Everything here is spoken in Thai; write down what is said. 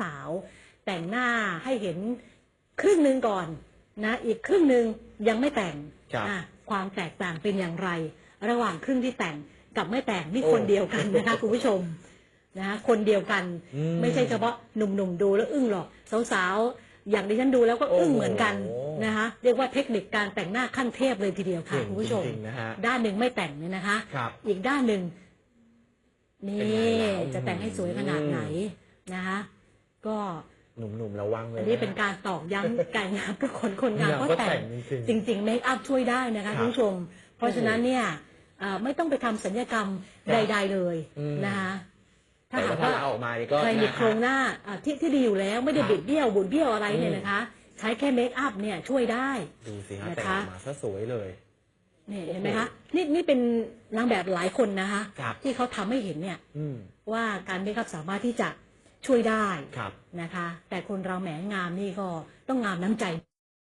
สาว แต่งหน้าให้เห็นครึ่งหนึ่งก่อนนะ อีกครึ่งหนึ่งยังไม่แต่งครับอะความแตกต่างเป็นอย่างไร ระหว่างครึ่งที่แต่งกับไม่แต่งนี่โอ้คนเดียวกันนะคะ คุณผู้ชมนะคะคนเดียวกันอืมไม่ใช่เฉพาะหนุ่มๆดูแล้วอึ้งหรอกสาวๆอย่างดิฉันดูแล้วก็อึ้งโอ้โหเหมือนกันนะคะเรียกว่าเทคนิคการแต่งหน้าขั้นเทพเลยทีเดียวค่ะเก่งคุณผู้ชม จริงๆนะฮะด้านหนึ่งไม่แต่งเนี่ยนะคะ ครับ อีกด้านหนึ่งเป็นนี่ไงล่ะจะแต่งให้สวยขนาดไหนนะคะ ก็หนุ่มๆระวังเลยอันนี้เป็นการตอกย้ำการงานทุกคนคนงานเนี่ยก็ก็แต่แต่งงจริงๆเมคอัพช่วยได้นะครัคะบคุณผู้ชม เพราะฉะนั้นเนี่ยเอ่อไม่ต้องไปทำสัญญกรรมครัใดบๆเลยอืมนะคะถ้าแต่หากว่าถ้าว่าเราออกมานี่ก็ใครมีนะโครงหน้าอะที่ที่ดีอยู่แล้วไม่ได้ครับบิดเบี้ยวบุดเบี้ยวอะไรเนี่ยอืมนะคะ ใช้แค่เมคอัพเนี่ยช่วยได้ดูสิฮะนะคะแต่งออกมาซะสวยเลยเนี่ยเห็นไหมคะนี่นี่เป็นนางแบบหลายคนนะคะครับที่เขาทำให้เห็นเนี่ยอืมว่าการเมคอัพสามารถที่จะ ช่วยได้ครับนะคะ แต่คนเราแหมงามนี่ก็ต้องงามน้ำใจ